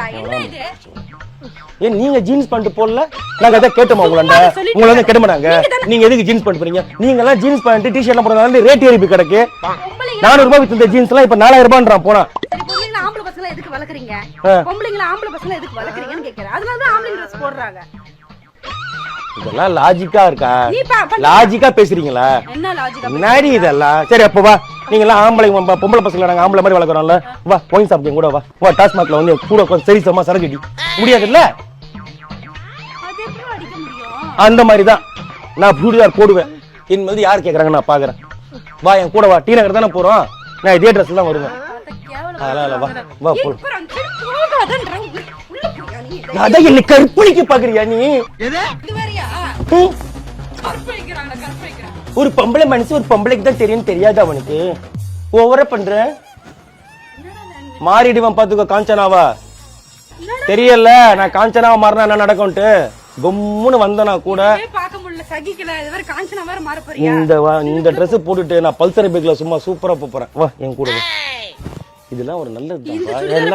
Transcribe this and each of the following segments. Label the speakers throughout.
Speaker 1: பார்த்தா என்ன இது?
Speaker 2: ஏன் நீங்க ஜீன்ஸ் பண்ணிட்டு போடல? நாங்க அதான் கேட்டோமா உங்களாண்ட? உங்களை வந்து கேட்ட மாட்டாங்க
Speaker 1: நீங்க
Speaker 2: எதுக்கு ஜீன்ஸ் பண்ணிட்டு போறீங்க நீங்க எல்லாம் ஜீன்ஸ் பண்ணிட்டு டி ஷர்ட்லாம் போடுறதால ரேட் ஏறி கிடக்கு நானூறு ரூபாய் வித்து ஜீன்ஸ் எல்லாம் இப்ப நாலாயிரம் ரூபான்றான் போனா.
Speaker 1: சரி பொம்பளைங்கள ஆம்பளை பசங்க எதுக்கு வளர்க்குறீங்க?
Speaker 2: ஆ.
Speaker 1: பொம்பளைங்கள ஆம்பளை பசங்க எதுக்கு வளர்க்குறீங்கன்னு கேக்குறேன். அதனால தான் ஆம்பளை ட்ரெஸ் போடுறாங்க.
Speaker 2: இதெல்லாம் லாஜிக்கா இருக்கா. லாஜிக்கா பேசுறீங்களா?
Speaker 1: என்ன லாஜிக்
Speaker 2: முன்னாடி இதெல்லாம்? சரி அப்போ வா. நீங்க எல்லாம் ஆம்பளை பொம்பளை பசங்களை நாங்க ஆம்பளை மாதிரி வளர்க்குறோம்ல. வா ஒயின் சாப்பிட்டு கூட வா. வா டாஸ்மாக்ல வந்து கூட உட்காந்து சரி சரக்கடி முடியாதுல்ல?
Speaker 1: அது எப்படி அடிக்க முடியும்?
Speaker 2: அந்த மாதிரி தான் நான் சுடிதார் போடுவேன். என் மாதிரி யார் கேக்குறாங்க நான் பாக்குறேன். வா என் கூட வா. டி நகர் தானே போறோம். நான் இதே ட்ரெஸ் தான் வருவேன். அதெல்லாம் இல்ல, வா வா போ? அதான் என்னை கற்பழிக்க பாக்குறியா நீ? ஒரு பொம்பளை மனசு ஒரு பொம்பளைக்கு தான் தெரியும் தெரியாது அவனுக்கு. ஓவரா பண்ற? மாறிடுவான் பாத்துக்கோ காஞ்சனாவா? தெரியல நான் காஞ்சனாவா மாறினா என்ன நடக்கும்ட்டு கும்முன்னு வந்தனா கூட? இந்த இந்த Dress போட்டுட்டு நான் பல்சர் பைக்ல சும்மா சூப்பரா போறேன். வா என் கூட இதெல்லாம் ஒரு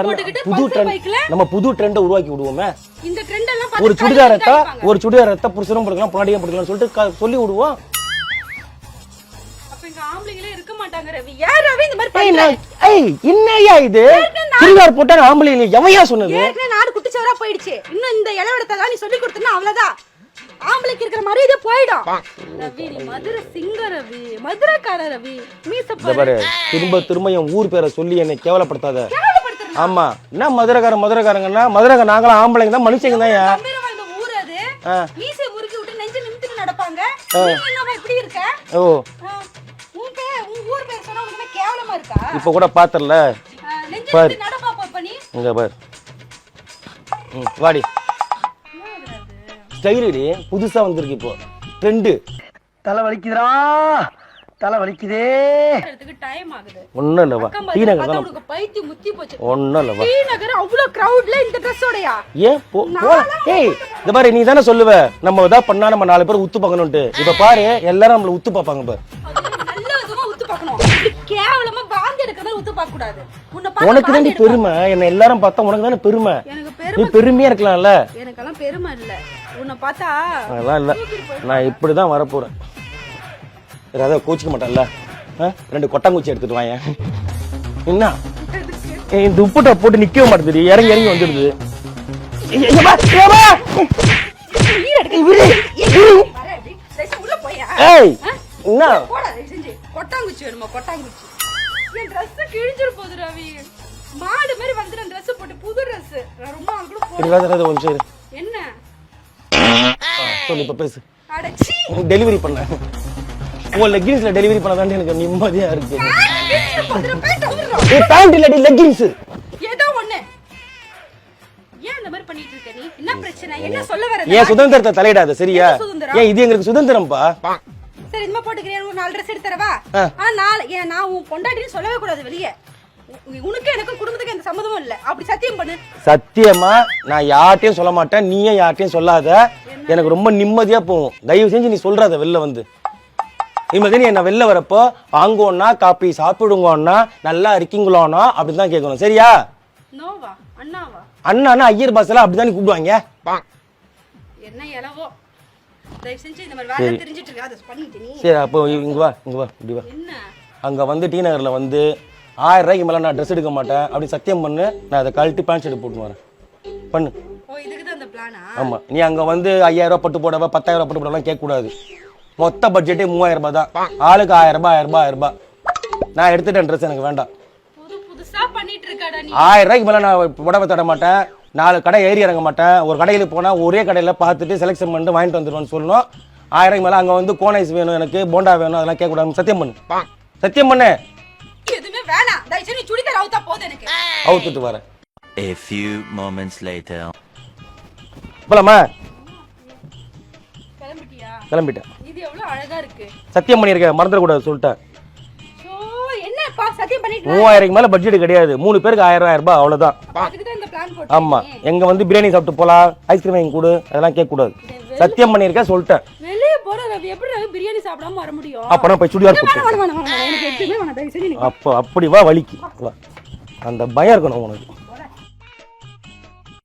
Speaker 1: போட்டுக்கிட்டு
Speaker 2: புது ட்ரெண்ட்? நம்ம புது ட்ரெண்டை உருவாக்கி விடுவோமே.
Speaker 1: இந்த trend எல்லாம்
Speaker 2: ஒரு
Speaker 1: பார்த்து
Speaker 2: சுடிதார்
Speaker 1: கழுவி
Speaker 2: எடுத்தா
Speaker 1: காய்ப்பாங்க.
Speaker 2: ஒரு சுடிதார் எடுத்தா புருஷனும் போட்டுக்கலாம் பொன்னாடியும் போட்டுக்கலாம் சொல்லிட்டு சொல்லி விடுவோம்.
Speaker 1: மாட்டாங்க ரவி. ரவி இந்த மாதிரி?
Speaker 2: நான்- ஏய் என்னய்யா இது? சுடிதார் போட்டா ஆம்பளை இல்லை எவையா சொன்னது?
Speaker 1: ஏற்கனவே நாடு குட்டிச்சவரா போயிடுச்சு. இன்னும் இந்த இளவடத்தெல்லாம் நீ சொல்லி கொடுத்தனா அவ்வளவுதான். ஆம்பளைக்கு இருக்கிற மரியாதை போயிடும். ரவி நீ மதுரை சிங்க ரவி மதுரைக்கார ரவி மீச
Speaker 2: பாரு திரும்ப திரும்ப என் ஊர் பேரை சொல்லி என்னை கேவலப்படுத்தாத. ஆமா. என்ன மதுரைக்காரன் மதுரைக்காரங்கன்னா மதுரைக்கார நாங்களாம் ஆம்பளைங்க தான் மனுஷங்க தான்
Speaker 1: ஊர் அது. மீசை முறுக்கி விட்டு நெஞ்சு நிமித்திட்டு நடப்பாங்க. இப்படி இருக்க?
Speaker 2: ஓ. இப்ப கூட
Speaker 1: பாப்பா நீ
Speaker 2: இங்க பாரு. ம், வாடி. ஸ்டைலடி புதுசா வந்திருக்கு இப்போ. ட்ரெண்டு
Speaker 3: தலை வலிக்குதுடா தலை வலிக்குதே
Speaker 1: இடத்துக்கு டைம் ஆகுது.
Speaker 2: ஒன்றும் இல்லை வா.
Speaker 1: அக்கம்
Speaker 2: டி நகர் தானே? ஒன்றும் இல்லை வா.
Speaker 1: டி நகர் இந்த ட்ரெஸ்ஸோடயா
Speaker 2: ஏன்? போ. ஏய் இந்த பாரு நீ தானே சொல்லுவ. நம்ம ஏதாவது பண்ணா நம்ம நாலு பேர் உத்து பார்க்கணும்ட்டு இப்ப பாரு எல்லாரும் நம்மள உத்து பார்ப்பாங்க பாரு.
Speaker 1: நல்ல விதமா உத்து பார்க்கணும் இப்படி கேவலமா வாந்தி எடுக்கிற மாதிரி உத்து பார்க்க கூடாது உன்னை பார்த்து
Speaker 2: உனக்கு தாண்டி. பெருமை. என்ன எல்லாரும் பார்த்தா உனக்கு தானே பெருமை. நீ
Speaker 1: பெருமை
Speaker 2: பெருமையா இருக்கலாம்ல?
Speaker 1: எனக்கெல்லாம் பெருமை இல்ல. உன்னை பார்த்தா
Speaker 2: அதெல்லாம் இல்ல. நான் இப்படிதான் வரப்போறேன். ஏதாவது கோச்சிக்க மாட்டேன்ல? ரெண்டு கொட்டாங்குச்சி எடுத்துட்டு வாங்க என்ன? இந்த உப்புட்ட போட்டு நிக்கவே மாட்டேங்குது இறங்கி இறங்கி வந்துடுது. ஏய்,
Speaker 1: வர
Speaker 2: என்ன?
Speaker 1: கொட்டாங்குச்சி வேணுமா? கொட்டாங்குச்சி. என் ட்ரெஸ் கிழிஞ்சிரு போகுது ரவி. மாடு மாதிரி வந்துடும் ட்ரெஸ் போட்டு புது ட்ரெஸ் ரொம்ப கூட போ
Speaker 2: இருக்காது இரு.
Speaker 1: என்ன?
Speaker 2: சொல்லு இப்ப பேசு.
Speaker 1: அடச்சி
Speaker 2: டெலிவரி பண்ண. உன் லெக்கின்ஸ்ல டெலிவரி பண்ணதாண்டி எனக்கு நிம்மதியா இருக்கு. ஏய் பேண்ட் இல்லடி லெக்கின்ஸ்
Speaker 1: ஏதோ ஒண்ணு. ஏன் இந்த மாதிரி பண்ணிட்டு இருக்க நீ? என்ன பிரச்சனை? என்ன சொல்ல வர
Speaker 2: ஏன் சுதந்திரத்தை தலையிடாத சரியா? ஏன் இது எங்களுக்கு சுதந்திரம்ப்பா
Speaker 1: இந்த மாதிரி போட்டுக்கிறேன் ஒரு நாலு ட்ரெஸ் எடுத்து தரவா
Speaker 2: ஆ.
Speaker 1: ஆ நாலு ஏன் நான் உன் பொண்டாட்டின்னு சொல்லவே கூடாது வெளியே. உனக்கு எனக்கும் குடும்பத்துக்கு எந்த சம்மதமும் இல்ல. அப்படி சத்தியம் பண்ணு.
Speaker 2: சத்தியமா? நான் யார்ட்டையும் சொல்ல மாட்டேன். நீயும் யார்ட்டையும் சொல்லாத. எனக்கு ரொம்ப நிம்மதியா போகும். தயவு செஞ்சு நீ சொல்றாத வெளில வந்து. இனிமேல் நீ என்ன வெளில வரப்போ வாங்குவோன்னா காப்பி சாப்பிடுங்கோன்னா நல்லா இருக்கீங்களோனா அப்படின்னு தான் கேட்கணும். சரியா?
Speaker 1: நோவா அண்ணாவா?
Speaker 2: அண்ணானா ஐயர் பாஸ் எல்லாம் அப்படிதான் கூப்பிடுவாங்க?
Speaker 1: என்ன இலவோ தயவு செஞ்சு இந்த மாதிரி வேலை தெரிஞ்சிட்டு இருக்க அதை பண்ணிட்டு நீ.
Speaker 2: சரி அப்போ இங்க வா இங்க வா இப்படி வா.
Speaker 1: என்ன?
Speaker 2: அங்க வந்து டி நகர்ல வந்து ஆயிரம் ரூபாய்க்கு மேல நான் ட்ரெஸ் எடுக்க மாட்டேன். அப்படி சத்தியம் பண்ணு நான் அதை கழட்டி பேண்ட் ஷர்ட் போட்டு வரேன். பண்ணு.
Speaker 1: ஓ இதுக்கு தான் அந்த பிளானா
Speaker 2: ஆமா. நீ அங்க வந்து ஐயாயிரம் ரூபாய் பட்டு போடவா பத்தாயிரம் ரூபாய் பட்டு போடலாம் கேட்க கூடாது மொத்த பட்ஜெட்டே மூவாயிரம் ரூபாய் தான் ஆளுக்கு ஆயிரம் ரூபாய் ஆயிரம் ரூபாய் ஆயிரம் ரூபாய் நான் எடுத்துட்டேன் ட்ரெஸ் எனக்கு வேண்டாம்.
Speaker 1: புது புதுசா பண்ணிட்டு இருக்காடா நீ.
Speaker 2: ஆயிரம் ரூபாய்க்கு மேல நான் புடவை தட மாட்டேன். நாலு கடை ஏறி இறங்க மாட்டேன். ஒரு கடையில் போனா ஒரே கடையில பார்த்துட்டு செலெக்ஷன் பண்ணிட்டு வாங்கிட்டு வந்துடுவேன்னு சொல்லணும். ஆயிரம் மேல அங்க வந்து கோனைஸ் வேணும் எனக்கு போண்டா வேணும் அதெல்லாம் கேட்க கூடாது சத்தியம் பண்ணு. சத்தியம் பண்ணு.
Speaker 1: எதுவுமே வேணாம். தயவு செஞ்சு நீ சுடிதார் அவுத்தா போதும் எனக்கு.
Speaker 2: அவுத்துட்டு வரேன்.
Speaker 4: A few moments later.
Speaker 2: போலாமா
Speaker 1: கிளம்பிட்டியா?
Speaker 2: கிளம்பிட்டேன்.
Speaker 1: இது எவ்வளவு அழகா இருக்கு.
Speaker 2: சத்தியம் பண்ணியிருக்கேன் மறந்துடக்கூடாது சொல்லிட்டேன். மூவாயிரம் மேல பட்ஜெட் கிடையாது. மூணு பேருக்கு ஆயிரம் ஆயிரம் ரூபாய் அவ்வளவுதான். ஆமா. எங்க வந்து பிரியாணி சாப்பிட்டு போலாம். ஐஸ்கிரீம் வாங்கி கொடு. அதெல்லாம் கேட்க கூடாது சத்தியம் பண்ணியிருக்கேன் சொல்லிட்டேன்.
Speaker 1: வெளியே போற ரவி எப்படி ரவி பிரியாணி சாப்பிடாம வர முடியும்?
Speaker 2: அப்ப நான் போய் சுடிதார் போட்டு அப்போ அப்படி வா வலிக்கு. வா. அந்த பயம் இருக்கணும் உனக்கு.